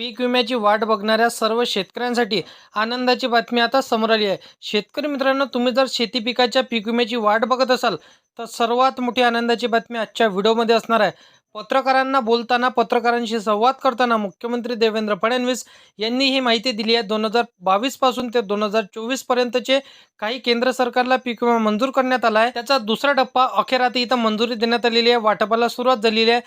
पीक विम्याची वाट बघणाऱ्या सर्व शेतकऱ्यांसाठी आनंदाची बातमी आता समोर आली आहे. शेतकरी मित्रांनो तुम्ही जर शेती पिकाच्या पीक विम्याची वाट बघत असाल तर सर्वात मोठी आनंदाची बातमी आजच्या व्हिडिओमध्ये असणार आहे. पत्रकारांना बोलताना पत्रकारांशी संवाद करताना मुख्यमंत्री देवेंद्र फडणवीस यांनी ही माहिती दिली आहे. दोन हजार बावीसपासून ते दोन हजार चोवीसपर्यंतचे काही केंद्र सरकारला पीक विमा मंजूर करण्यात आला आहे. त्याचा दुसरा टप्पा अखेर आता इथं मंजुरी देण्यात आलेली आहे. वाटपाला सुरुवात झालेली आहे.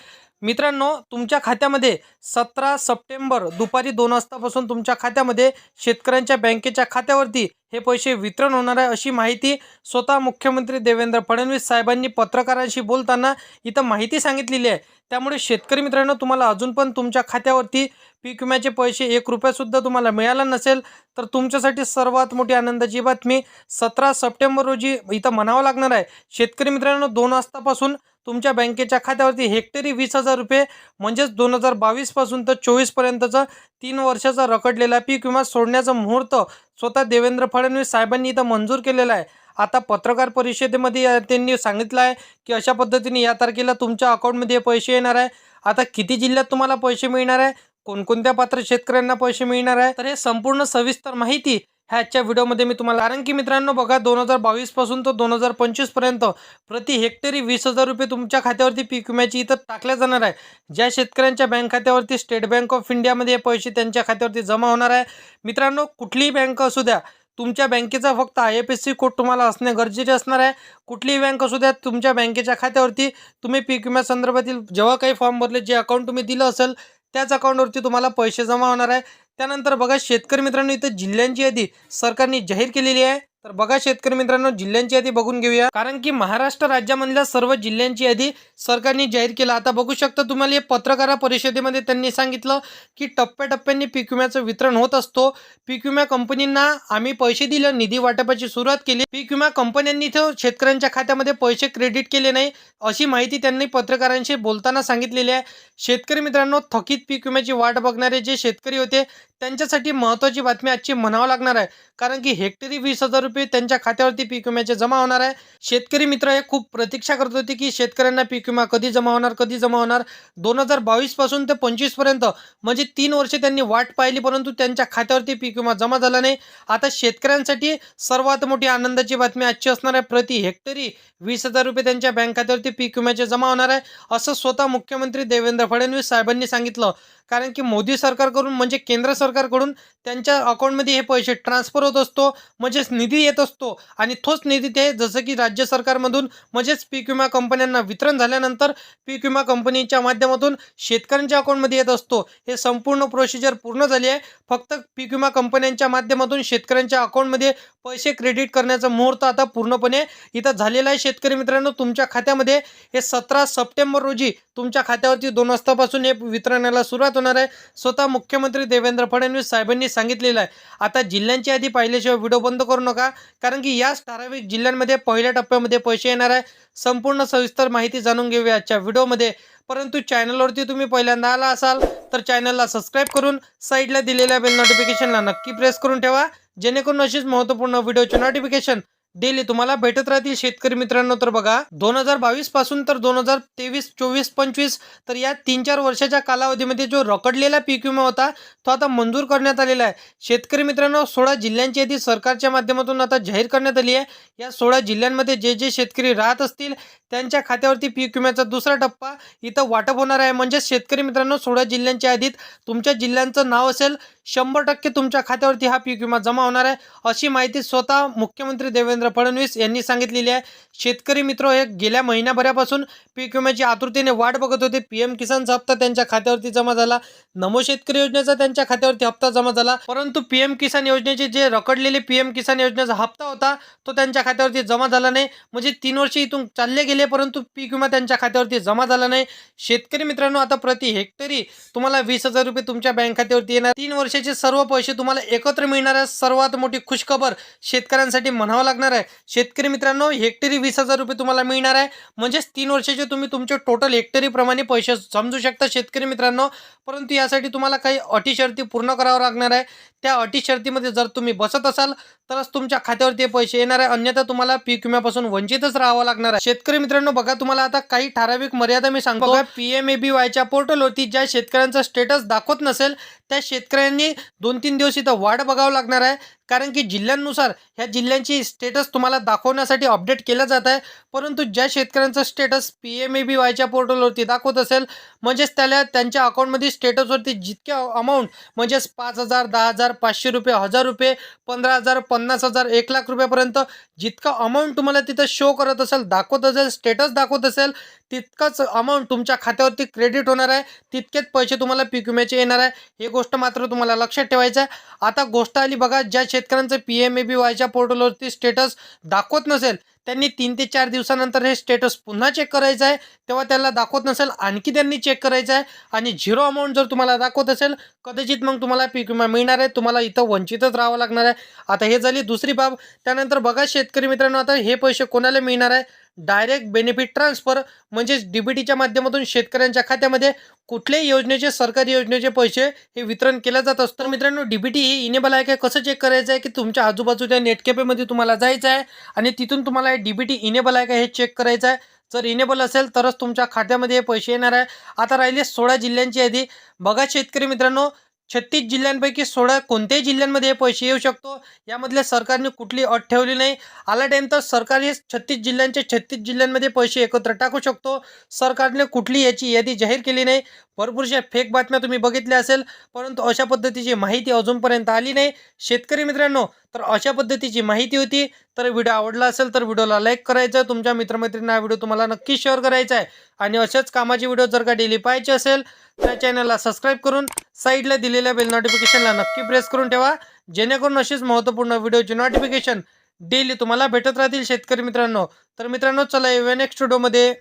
मित्रांनो तुमच्या खात्यामध्ये सतरा सप्टेंबर दुपारी दोन वाजतापासून तुमच्या खात्यामध्ये शेतकऱ्यांच्या बँकेच्या खात्यावरती हे पैसे वितरण होणार आहे अशी माहिती स्वतः मुख्यमंत्री देवेंद्र फडणवीस साहेबांनी पत्रकारांशी बोलताना इथं माहिती सांगितलेली आहे. त्यामुळे शेतकरी मित्रांनो तुम्हाला अजून पण तुमच्या खात्यावरती पीक विम्याचे पैसे एक रुपयासुद्धा तुम्हाला मिळाला नसेल तर तुमच्यासाठी सर्वात मोठी आनंदाची बातमी सतरा सप्टेंबर रोजी इथं म्हणावं लागणार आहे. शेतकरी मित्रांनो दोन वाजतापासून तुमच्या बँकेच्या खात्यावरती हेक्टरी वीस हजार रुपये म्हणजेच दोन हजार बावीसपासून तर चोवीसपर्यंतचं तीन वर्षाचा रखडलेला पीक विमा सोडण्याचा मुहूर्त स्वतः देवेंद्र फडणवीस साहेबांनी इथं मंजूर केलेला आहे. आता पत्रकार परिषदेमध्ये त्यांनी सांगितलं आहे की अशा पद्धतीने या तारखेला तुमच्या अकाउंटमध्ये पैसे येणार आहे. आता किती जिल्ह्यात तुम्हाला पैसे मिळणार आहे? कोणकोणत्या पात्र शेतकऱ्यांना पैसे मिळणार आहे? तर हे संपूर्ण सविस्तर माहिती ह्या आजच्या व्हिडिओमध्ये मी तुम्हाला कारण की मित्रांनो बघा दोन हजार बावीसपासून तर दोन हजार पंचवीसपर्यंत प्रति हेक्टरी वीस हजार रुपये तुमच्या खात्यावरती पीक विम्याची इथं टाकल्या जाणार आहे. ज्या शेतकऱ्यांच्या बँक खात्यावरती स्टेट बँक ऑफ इंडियामध्ये हे पैसे त्यांच्या खात्यावरती जमा होणार आहे. मित्रांनो कुठलीही बँक असू द्या तुमच्या बँकेचा फक्त I F S C code तुम्हाला असणे गरजेचे असणार आहे. कुठलीही बँक असू द्या तुमच्या बँकेच्या खात्यावरती तुम्ही पीक विम्या संदर्भातील जेव्हा काही फॉर्म भरले जे अकाउंट तुम्ही दिलं असेल त्याच अकाउंटवरती तुम्हाला पैसे जमा होणार आहे. त्यानंतर बघा शेतकरी मित्रांनो इथं जिल्ह्यांची यादी सरकारने जाहीर केलेली आहे. तर बघा शेतकरी मित्रांनो जिल्ह्यांची यादी बघून घेऊया. कारण की महाराष्ट्र राज्यामधल्या सर्व जिल्ह्यांची यादी सरकारने जाहीर केला. आता बघू शकता तुम्हाला हे पत्रकार परिषदेमध्ये त्यांनी सांगितलं की टप्प्याटप्प्याने पीक विम्याचं वितरण होत असतो. पीक विमा कंपनींना आम्ही पैसे दिले निधी वाटपाची सुरुवात केली. पीक विमा कंपन्यांनी इथं शेतकऱ्यांच्या खात्यामध्ये पैसे क्रेडिट केले नाही अशी माहिती त्यांनी पत्रकारांशी बोलताना सांगितलेली आहे. शेतकरी मित्रांनो थकीत पीक विम्याची वाट बघणारे जे शेतकरी होते त्यांच्यासाठी महत्त्वाची बातमी आजची म्हणावं लागणार आहे. कारण की हेक्टरी वीस हजार रुपये त्यांच्या खात्यावरती पीक विम्याचे जमा होणार आहे. शेतकरी मित्र हे खूप प्रतीक्षा करत होते की शेतकऱ्यांना पीक विमा कधी जमा होणार कधी जमा होणार? दोन हजार बावीसपासून ते पंचवीसपर्यंत म्हणजे तीन वर्षे त्यांनी वाट पाहिली परंतु त्यांच्या खात्यावरती पीक विमा जमा झाला नाही. आता शेतकऱ्यांसाठी सर्वात मोठी आनंदाची बातमी आजची असणार आहे. प्रति हेक्टरी वीस हजार रुपये त्यांच्या बँक खात्यावरती पीक विम्याचे जमा होणार आहे. असं स्वतः मुख्यमंत्री देवेंद्र फडणवीस साहेबांनी सांगितलं. कारण की मोदी सरकारकडून म्हणजे केंद्र सरकार सरकारकडून त्यांच्या अकाउंटमध्ये हे पैसे ट्रान्सफर होत असतो म्हणजेच निधी येत असतो. आणि तोच निधी ते जसं की राज्य सरकारमधून म्हणजेच पीक विमा कंपन्यांना वितरण झाल्यानंतर पीक विमा कंपनीच्या माध्यमातून शेतकऱ्यांच्या अकाउंटमध्ये येत असतो. हे संपूर्ण प्रोसिजर पूर्ण झाली आहे. फक्त पीक विमा कंपन्यांच्या माध्यमातून शेतकऱ्यांच्या अकाउंटमध्ये पैसे क्रेडिट करण्याचा मुहूर्त आता पूर्णपणे इथं झालेला आहे. शेतकरी मित्रांनो तुमच्या खात्यामध्ये हे सतरा सप्टेंबर रोजी तुमच्या खात्यावरती दोन वाजतापासून हे वितरणाला सुरुवात होणार आहे. स्वतः मुख्यमंत्री देवेंद्र फडणवीस साहेबांनी सांगितलेलं आहे. आता जिल्ह्यांची यादी पाहिल्याशिवाय व्हिडिओ बंद करू नका कारण की याच ठराविक जिल्ह्यांमध्ये पहिल्या टप्प्यामध्ये पैसे येणार आहे. संपूर्ण सविस्तर माहिती जाणून घेऊया आजच्या व्हिडिओमध्ये. परंतु चॅनलवरती तुम्ही पहिल्यांदा आला असाल तर चॅनलला सबस्क्राईब करून साईडला दिलेल्या बेल नोटिफिकेशनला नक्की प्रेस करून ठेवा जेणेकरून अशीच महत्त्वपूर्ण व्हिडिओचे नोटिफिकेशन डेली तुम्हाला भेटत राहतील शेतकरी मित्रांनो. तर बघा दोन हजार बावीसपासून तर दोन हजार तेवीस चोवीस पंचवीस तर या तीन चार वर्षाच्या कालावधीमध्ये जो रखडलेला पीक विमा होता तो आता मंजूर करण्यात आलेला आहे. शेतकरी मित्रांनो सोळा जिल्ह्यांची यादी सरकारच्या माध्यमातून आता जाहीर करण्यात आली आहे. या सोळा जिल्ह्यांमध्ये जे जे शेतकरी राहत असतील त्यांच्या खात्यावरती पीक विम्याचा दुसरा टप्पा इथं वाटप होणार आहे. म्हणजेच शेतकरी मित्रांनो सोळा जिल्ह्यांच्या यादीत तुमच्या जिल्ह्यांचं नाव असेल शंभर टक्के तुमच्या खात्यावरती हा पीक विमा जमा होणार आहे. अशी माहिती स्वतः मुख्यमंत्री देवेंद्र फडणवीस यांनी सांगितलेली आहे. शेतकरी मित्र हे गेल्या महिन्याभरापासून पीक विम्याची आतुरतेने वाट बघत होते. पी एम किसानचा हप्ता त्यांच्या खात्यावरती जमा झाला. नमो शेतकरी योजनेचा त्यांच्या खात्यावरती हप्ता जमा झाला. परंतु पी एम किसान योजनेचे जे रखडलेले पीएम किसान योजनेचा हप्ता होता तो त्यांच्या खात्यावरती जमा झाला नाही. म्हणजे तीन वर्ष इथून चालले गेले परंतु पीक विमा त्यांच्या खात्यावरती जमा झाला नाही. शेतकरी मित्रांनो आता प्रति हेक्टरी तुम्हाला वीस हजार रुपये तुमच्या बँक खात्यावरती येणार. तीन वर्ष वर्षाचे सर्व पैसे तुम्हाला एकत्र मिळणार आहे. सर्वात मोठी खुशखबर शेतकऱ्यांसाठी म्हणावं लागणार आहे. शेतकरी मित्रांनो हेक्टरी वीस हजार रुपये तुम्हाला मिळणार आहे. म्हणजेच तीन वर्षाचे तुम्ही तुमचे टोटल हेक्टरीप्रमाणे पैसे समजू शकता शेतकरी मित्रांनो. परंतु यासाठी तुम्हाला काही अटी शर्ती पूर्ण करावं लागणार आहे. त्या अटी शर्तीमध्ये जर तुम्ही बसत असाल तरच तुमच्या खात्यावर ते पैसे येणार आहे. अन्यथा तुम्हाला पीक विम्यापासून वंचितच राहावं लागणार आहे. शेतकरी मित्रांनो बघा तुम्हाला आता काही ठराविक मर्यादा मी सांगतो. बघा पी एम ए बी वायच्या पोर्टलवरती ज्या शेतकऱ्यांचं स्टेटस दाखवत नसेल त्या शेतकऱ्यांनी दोन तीन दिवस इथं वाट बघावं लागणार आहे. कारण की जिल्ह्यांनुसार ह्या जिल्ह्यांची स्टेटस तुम्हाला दाखवण्यासाठी अपडेट केलं जात आहे. परंतु ज्या शेतकऱ्यांचं status P M A B वायच्या पोर्टलवरती दाखवत असेल म्हणजेच त्याला त्यांच्या अकाउंटमध्ये स्टेटसवरती जितक्या अमाऊंट म्हणजेच पाच हजार दहा हजार पाचशे रुपये हजार रुपये पंधरा हजार पन्नास हजार एक लाख रुपयापर्यंत जितका अमाऊंट तुम्हाला तिथं शो करत असेल दाखवत असेल स्टेटस दाखवत असेल तितकंच अमाऊंट तुमच्या खात्यावरती क्रेडिट होणार आहे. तितकेच पैसे तुम्हाला पीक विम्याचे येणार आहे. हे गोष्ट मात्र तुम्हाला लक्षात ठेवायचं आहे. आता गोष्ट आली बघा ज्या शेतकऱ्यांचं पी एम ए बी वायच्या पोर्टलवरती स्टेटस दाखवत नसेल त्यांनी तीन ते चार दिवसानंतर हे स्टेटस पुन्हा चेक करायचं आहे. तेव्हा त्याला दाखवत नसेल आणखी त्यांनी चेक करायचं आहे. आणि झिरो अमाऊंट जर तुम्हाला दाखवत असेल कदाचित मग तुम्हाला पीक विमा मिळणार आहे. तुम्हाला इथं वंचितच राहावं लागणार आहे. आता हे झाली दुसरी बाब. त्यानंतर बघा शेतकरी मित्रांनो आता हे पैसे कोणाला मिळणार आहे? डायरेक्ट बेनिफिट ट्रान्सफर म्हणजेच डीबीटीच्या माध्यमातून शेतकऱ्यांच्या खात्यामध्ये. कुठल्याही योजनेचे सरकारी योजनेचे पैसे हे वितरण केलं जात असतं. तर मित्रांनो डीबीटी टी इनेबल आहे का? कसं चेक करायचं आहे? की तुमच्या आजूबाजूच्या नेटकॅफेमध्ये तुम्हाला जायचं आहे आणि तिथून तुम्हाला हे डीबीटी इनेबल आहे का हे चेक करायचं आहे? जर इनेबल असेल तरच तुमच्या खात्यामध्ये हे पैसे येणार आहे. आता राहिले सोळा जिल्ह्यांची यादी. बघा शेतकरी मित्रांनो छत्तीस जिल्ह्यांपैकी सोळा कोणत्याही जिल्ह्यांमध्ये हे पैसे येऊ शकतो. यामधल्या सरकारने कुठली अट ठेवली नाही. आला टाईम तर सरकार हे छत्तीस जिल्ह्यांच्या छत्तीस जिल्ह्यांमध्ये पैसे एकत्र टाकू शकतो. सरकारने कुठली याची यादी जाहीर केली नाही. भरपूरशा फेक बातम्या तुम्ही बघितल्या असेल. परंतु अशा पद्धतीची माहिती अजूनपर्यंत आली नाही. शेतकरी मित्रांनो तर अशा पद्धतीची माहिती होती. तर व्हिडिओ आवडला असेल तर व्हिडिओला लाईक करायचं. आहे तुमच्या मित्रमैत्रिणींना हा व्हिडिओ तुम्हाला नक्की शेअर करायचा आहे. आणि अशाच कामाची व्हिडिओ जर का डेली पाहिजे असेल तर चॅनलला सबस्क्राईब करून साईडला दिलेल्या बेल नोटिफिकेशनला नक्की प्रेस करून ठेवा. जेणेकरून अशीच महत्त्वपूर्ण व्हिडिओची नोटिफिकेशन डेली तुम्हाला भेटत राहतील शेतकरी मित्रांनो. तर मित्रांनो चला येऊया नेक्स्ट व्हिडिओमध्ये